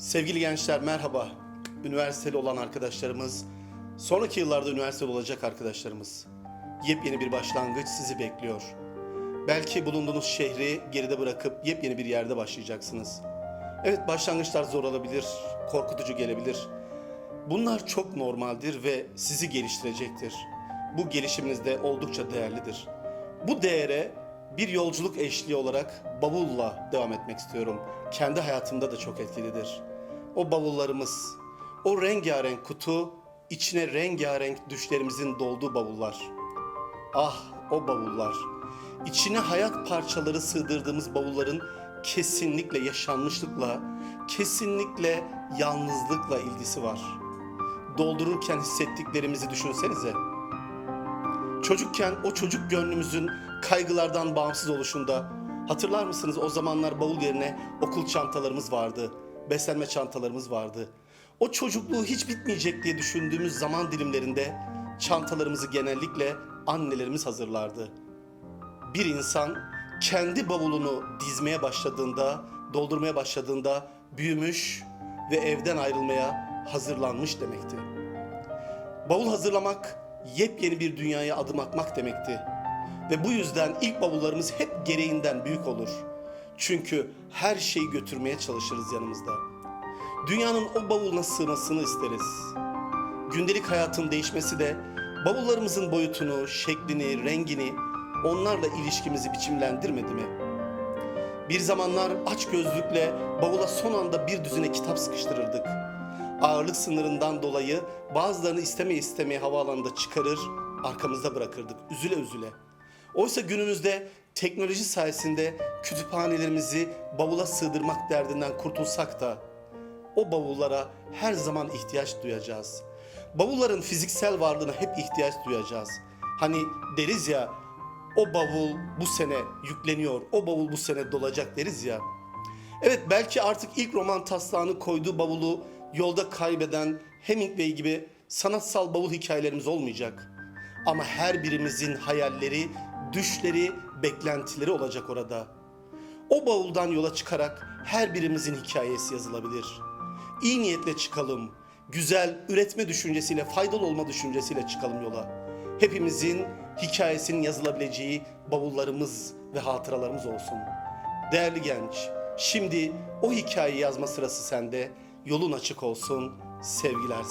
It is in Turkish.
Sevgili gençler merhaba. Üniversiteli olan arkadaşlarımız, sonraki yıllarda üniversiteli olacak arkadaşlarımız. Yepyeni bir başlangıç sizi bekliyor. Belki bulunduğunuz şehri geride bırakıp yepyeni bir yerde başlayacaksınız. Evet başlangıçlar zor olabilir, korkutucu gelebilir. Bunlar çok normaldir ve sizi geliştirecektir. Bu gelişiminiz de oldukça değerlidir. Bu değere bir yolculuk eşliği olarak bavulla devam etmek istiyorum. Kendi hayatımda da çok etkilidir. O bavullarımız, o rengarenk kutu, içine rengarenk düşlerimizin dolduğu bavullar. Ah o bavullar. İçine hayat parçaları sığdırdığımız bavulların kesinlikle yaşanmışlıkla, kesinlikle yalnızlıkla ilgisi var. Doldururken hissettiklerimizi düşünsenize. Çocukken o çocuk gönlümüzün kaygılardan bağımsız oluşunda hatırlar mısınız o zamanlar bavul yerine okul çantalarımız vardı, beslenme çantalarımız vardı. O çocukluğu hiç bitmeyecek diye düşündüğümüz zaman dilimlerinde çantalarımızı genellikle annelerimiz hazırlardı. Bir insan kendi bavulunu dizmeye başladığında, doldurmaya başladığında büyümüş ve evden ayrılmaya hazırlanmış demekti. Bavul hazırlamak yepyeni bir dünyaya adım atmak demekti. Ve bu yüzden ilk bavullarımız hep gereğinden büyük olur. Çünkü her şeyi götürmeye çalışırız yanımızda. Dünyanın o bavuluna sığmasını isteriz. Gündelik hayatın değişmesi de bavullarımızın boyutunu, şeklini, rengini, onlarla ilişkimizi biçimlendirmedi mi? Bir zamanlar aç gözlükle bavula son anda bir düzine kitap sıkıştırırdık. Ağırlık sınırından dolayı bazılarını istemeye istemeye havaalanında çıkarır, arkamızda bırakırdık üzüle üzüle. Oysa günümüzde teknoloji sayesinde kütüphanelerimizi bavula sığdırmak derdinden kurtulsak da o bavullara her zaman ihtiyaç duyacağız. Bavulların fiziksel varlığına hep ihtiyaç duyacağız. Hani deriz ya o bavul bu sene yükleniyor, o bavul bu sene dolacak deriz ya. Evet belki artık ilk roman taslağını koyduğu bavulu yolda kaybeden Hemingway gibi sanatsal bavul hikayelerimiz olmayacak. Ama her birimizin hayalleri, düşleri, beklentileri olacak orada. O bavuldan yola çıkarak her birimizin hikayesi yazılabilir. İyi niyetle çıkalım. Güzel, üretme düşüncesiyle, faydalı olma düşüncesiyle çıkalım yola. Hepimizin hikayesinin yazılabileceği bavullarımız ve hatıralarımız olsun. Değerli genç, şimdi o hikayeyi yazma sırası sende. Yolun açık olsun. Sevgiler.